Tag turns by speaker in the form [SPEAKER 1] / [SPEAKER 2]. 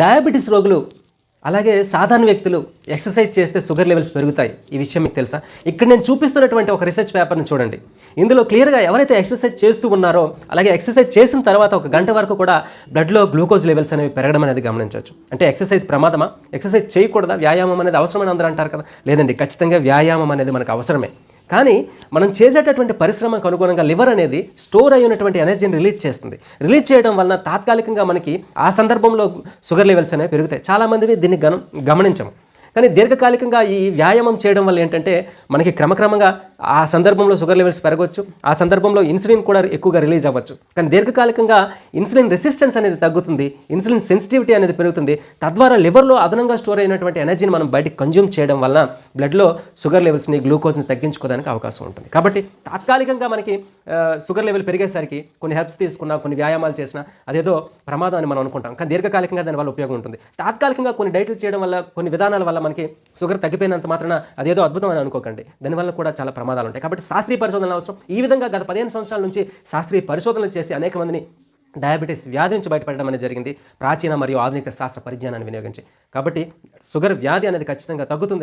[SPEAKER 1] Diabetes రోగులు అలాగే సాధారణ వ్యక్తులు ఎక్సర్సైజ్ చేస్తే షుగర్ లెవెల్స్ పెరుగుతాయి. ఈ విషయం మీకు తెలుసా? ఇక్కడ నేను చూపిస్తున్నటువంటి ఒక రీసెర్చ్ పేపర్ని చూడండి. ఇందులో క్లియర్గా ఎవరైతే ఎక్సర్సైజ్ చేస్తూ ఉన్నారో అలాగే ఎక్సర్సైజ్ చేసిన తర్వాత ఒక గంట వరకు కూడా బ్లడ్లో గ్లూకోజ్ లెవెల్స్ అనేవి పెరగడం అనేది గమనించవచ్చు. అంటే ఎక్సర్సైజ్ ప్రమాదమా? ఎక్సర్సైజ్ చేయకూడదా? వ్యాయామం అనేది అవసరమని అందరూ అంటారు కదా. లేదండి ఖచ్చితంగా వ్యాయామం అనేది మనకు అవసరమే. కానీ మనం చేసేటటువంటి పరిశ్రమకు అనుగుణంగా లివర్ అనేది స్టోర్ అయి ఉన్నటువంటి ఎనర్జీని రిలీజ్ చేస్తుంది. రిలీజ్ చేయడం వలన తాత్కాలికంగా మనకి ఆ సందర్భంలో షుగర్ లెవెల్స్ అనేవి పెరుగుతాయి. చాలామంది దీన్ని గమనించము. కానీ దీర్ఘకాలికంగా ఈ వ్యాయామం చేయడం వల్ల ఏంటంటే మనకి క్రమక్రమంగా ఆ సందర్భంలో షుగర్ లెవెల్స్ పెరగవచ్చు. ఆ సందర్భంలో ఇన్సులిన్ కూడా ఎక్కువగా రిలీజ్ అవ్వచ్చు. కానీ దీర్ఘకాలికంగా ఇన్సులిన్ రెసిస్టెన్స్ అనేది తగ్గుతుంది. ఇన్సులిన్ సెన్సిటివిటీ అనేది పెరుగుతుంది. తద్వారా లివర్లో అదనంగా స్టోర్ అయినటువంటి ఎనర్జీని మనం బయటికి కన్జ్యూమ్ చేయడం వల్ల బ్లడ్లో షుగర్ లెవెల్స్ని గ్లూకోజ్ని తగ్గించుకోవడానికి అవకాశం ఉంటుంది. కాబట్టి తాత్కాలికంగా మనకి షుగర్ లెవెల్ పెరిగేసరికి కొన్ని హెల్ప్స్ తీసుకున్నా కొన్ని వ్యాయామాలు చేసినా అదేదో ప్రమాదం అని మనం అనుకుంటాం. కానీ దీర్ఘకాలికంగా దానివల్ల ఉపయోగం ఉంటుంది. తాత్కాలికంగా కొన్ని డైట్లు చేయడం వల్ల కొన్ని విధానాల వల్ల మనకి షుగర్ తగ్గిపోయినంత మాత్రాన అదేదో అద్భుతం అని అనుకోకండి. దానివల్ల కూడా చాలా ప్రమాదాలు ఉంటాయి కాబట్టి శాస్త్రీయ పరిశోధనలు అవసరం. ఈ విధంగా గత పదిహేను సంవత్సరాల నుంచి శాస్త్రీయ పరిశోధనలు చేసి అనేక మందిని డయాబెటీస్ వ్యాధి నుంచి బయటపడడం అనేది జరిగింది. ప్రాచీన మరియు ఆధునిక శాస్త్ర పరిజ్ఞానాన్ని వినియోగించి. కాబట్టి షుగర్ వ్యాధి అనేది ఖచ్చితంగా తగ్గుతుంది.